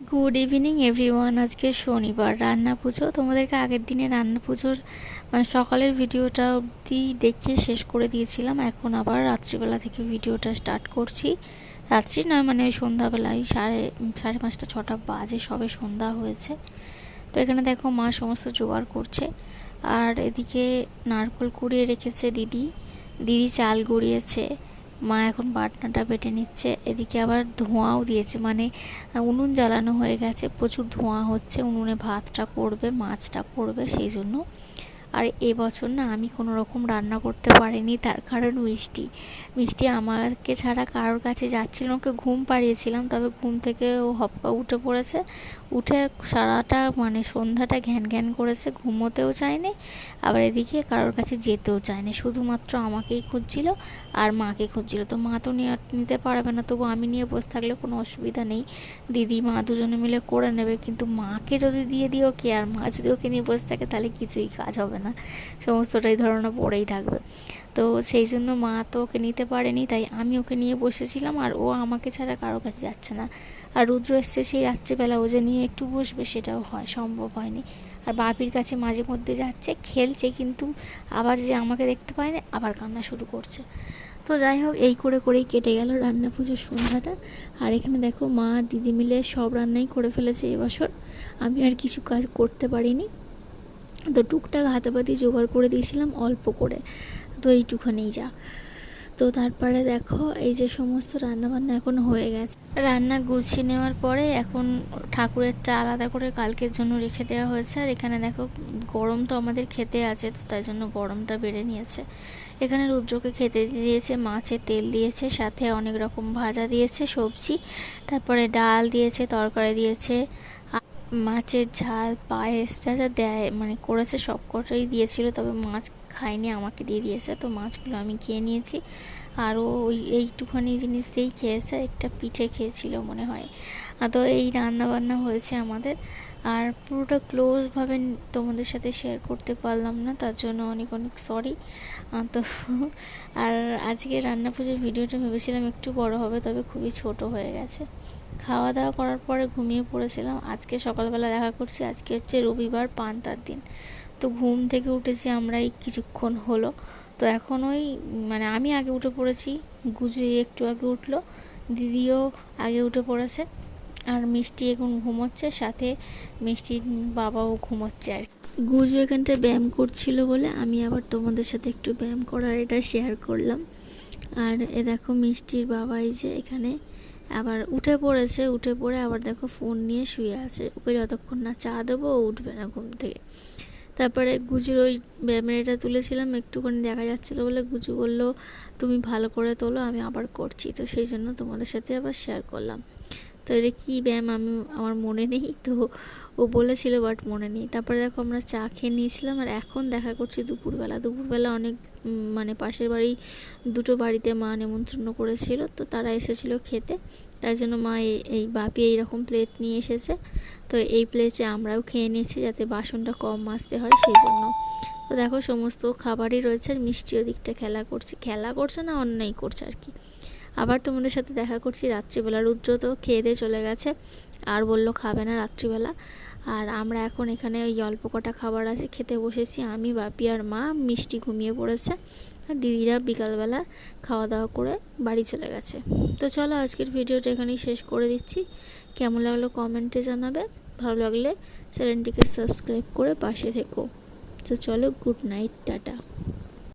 Good evening everyone আজকে শনিবার, রান্না পুজো। তোমাদেরকে আগের দিনে রান্না পুজোর মানে সকালের ভিডিওটা অবধি দেখিয়ে শেষ করে দিয়েছিলাম। এখন আবার রাত্রিবেলা থেকে ভিডিওটা স্টার্ট করছি। রাত্রি নয় মানে ওই সন্ধ্যাবেলায় সাড়ে সাড়ে পাঁচটা, ছটা বাজে সবে সন্ধ্যা হয়েছে। তো এখানে দেখো মা সমস্ত জোগাড় করছে। আর এদিকে নারকোল কুড়িয়ে রেখেছে দিদি। দিদি চাল গুঁড়িয়েছে। মা এখন বাটনাটা বেটে নিচ্ছে, এদিকে আবার ধোঁয়াও দিয়েছে মানে উনুন জ্বালানো হয়ে গেছে, প্রচুর ধোঁয়া হচ্ছে, উনুনে ভাতটা করবে, মাছটা করবে সেই জন্য। আর এবছর না আমি কোনো রকম রান্না করতে পারিনি, তার কারণ মিষ্টি। মিষ্টি আমাকে ছাড়া কারোর কাছে যাচ্ছিল ওকে ঘুম পাড়িয়েছিলাম, তবে ঘুম থেকে ও হপকা উঠে পড়েছে উঠে সারাটা মানে সন্ধ্যাটা ঘ্যান ঘ্যান করেছে, ঘুমোতেও চায়নি, আবার এদিকে কারোর কাছে যেতেও চায়নি, শুধুমাত্র আমাকেই খুঁজছিল আর মাকে খুঁজছিল। তো মা তো নিয়ে নিতে পারবে না, তবু আমি নিয়ে বসে থাকলে কোনো অসুবিধা নেই। দিদি, মা দুজনে মিলে করে নেবে, কিন্তু মাকে যদি দিয়ে দিই ওকে আর মা যদি ওকে নিয়ে বসে থাকে, তাহলে কিছুই কাজ হবে না। সমস্তটাই ধরনা পড়েই থাকবে। তো সেই জন্য মা তো ওকে নিতে পারেনি, তাই আমি ওকে নিয়ে বসেছিলাম আর ও আমাকে ছাড়া কারও কাছে যাচ্ছে না। আর রুদ্র এসছে সেই রাত্রিবেলা, ও যে নিয়ে একটু বসবে সেটাও হয়, সম্ভব হয়নি। আর বাপির কাছে মাঝে মধ্যে যাচ্ছে, খেলছে কিন্তু আবার যে আমাকে দেখতে পায় না আবার কান্না শুরু করছে। তো যাই হোক, এই করে করেই কেটে গেল রান্না পুজোর সন্ধ্যাটা। আর এখানে দেখো মা আর দিদি মিলে সব রান্নাই করে ফেলেছে এবছর আমি আর কিছু কাজ করতে পারিনি। তো টুকটাক হাতাপাতি জোগাড় করে দিয়েছিলাম অল্প করে। তো এইটুখানেই যা। তো তারপরে দেখো, এই যে সমস্ত রান্নাবান্না এখন হয়ে গেছে। রান্না গুছিয়ে নেওয়ার পরে এখন ঠাকুরেরটা আলাদা করে কালকের জন্য রেখে দেওয়া হয়েছে। আর এখানে দেখো, গরম তো আমাদের খেতে আছে, তো তাই জন্য গরমটা বেড়ে নিয়েছে। এখানে রুদ্রকে খেতে দিয়েছে মাছের তেল দিয়েছে, সাথে অনেক রকম ভাজা দিয়েছে, সবজি। তারপরে ডাল দিয়েছে, তরকারি দিয়েছে। মাছের ঝাল, পায়েস, যা যা দেয় মানে করেছে সব কটাই দিয়েছিল, তবে মাছ খায়নি আমাকে দিয়ে দিয়েছে, তো মাছগুলো আমি খেয়ে নিয়েছি। আরও ওই এইটুখানি জিনিস দিয়েই খেয়েছে, একটা পিঠে খেয়েছিল মনে হয়। আর তো এই রান্না বান্না হয়েছে আমাদের। আর পুরোটা ক্লোজভাবে তোমাদের সাথে শেয়ার করতে পারলাম না, তার জন্য অনেক অনেক সরি। তো আর আজকে রান্না পুজোর ভিডিওটা ভেবেছিলাম একটু বড় হবে, তবে খুবই ছোট হয়ে গেছে। খাওয়া দাওয়া করার পরে ঘুমিয়ে পড়েছিলাম। আজকে সকালবেলা দেখা করছি, আজকে হচ্ছে রবিবার, পান্তার দিন। তো ঘুম থেকে উঠেছি আমরা এই কিছুক্ষণ হলো। তো এখন ওই মানে আমি আগে উঠে পড়েছি, গুজু একটু আগে উঠল, দিদিও আগে উঠে পড়েছে, আর মিষ্টি এখন ঘুমোচ্ছে, সাথে মিষ্টির বাবাও ঘুমোচ্ছে আর গুজু এখানটায় ব্যায়াম করছিল বলে আমি আবার তোমাদের সাথে একটু ব্যায়াম করার এটা শেয়ার করলাম। আর এ দেখো মিষ্টির বাবা এই যে এখানে আবার উঠে পড়েছে, উঠে পড়ে আবার দেখো ফোন নিয়ে শুয়ে আছে, ওকে যতক্ষণ না চা দেবো ও উঠবে না ঘুম থেকে। তারপরে গুজুর ওই ব্যায়ামের তুলেছিলাম, একটুখানি দেখা যাচ্ছিল বলে গুজু বলল, তুমি ভালো করে তোলো, আমি আবার করছি। তো সেই জন্য তোমাদের সাথে আবার শেয়ার করলাম। তো এটা কী ব্যায়াম আমি, আমার মনে নেই, তো ও বলেছিল বাট মনে নেই। তারপরে দেখো আমরা চা খেয়ে নিয়েছিলাম আর এখন দেখা করছি দুপুরবেলা। দুপুরবেলা অনেক মানে পাশের বাড়ি দুটো বাড়িতে মা নেমন্ত্রণ করেছিল, তো তারা এসেছিল খেতে। তাই জন্য মা এই বাপি এইরকম প্লেট নিয়ে এসেছে। তো এই প্লেটে আমরাও খেয়ে নিয়েছি যাতে বাসনটা কম মাজতে হয় সেই জন্য তো দেখো সমস্ত খাবারই রয়েছে আর মিষ্টি ওদিকটা খেলা করছে। খেলা করছে না, অন্যায় করছে আর কি। আবার তোমাদের সাথে দেখা করছি রাত্রিবেলা রুদ্র তো খেয়ে দিয়ে চলে গেছে। আর বলল খাবে না রাত্রিবেলা। আর আমরা এখন এখানে ওই অল্প কটা খাবার আছে, খেতে বসেছি। আমি, বাপি আর মা, মিষ্টি ঘুমিয়ে পড়েছে। আর দিদিরা বিকালবেলা খাওয়া দাওয়া করে বাড়ি চলে গেছে। তো চলো আজকের ভিডিওটা এখানেই শেষ করে দিচ্ছি। কেমন লাগল কমেন্টে জানাবে। ভালো লাগলে চ্যানেলটিকে সাবস্ক্রাইব করে পাশে থেকো। তো চলো গুড নাইট, টাটা।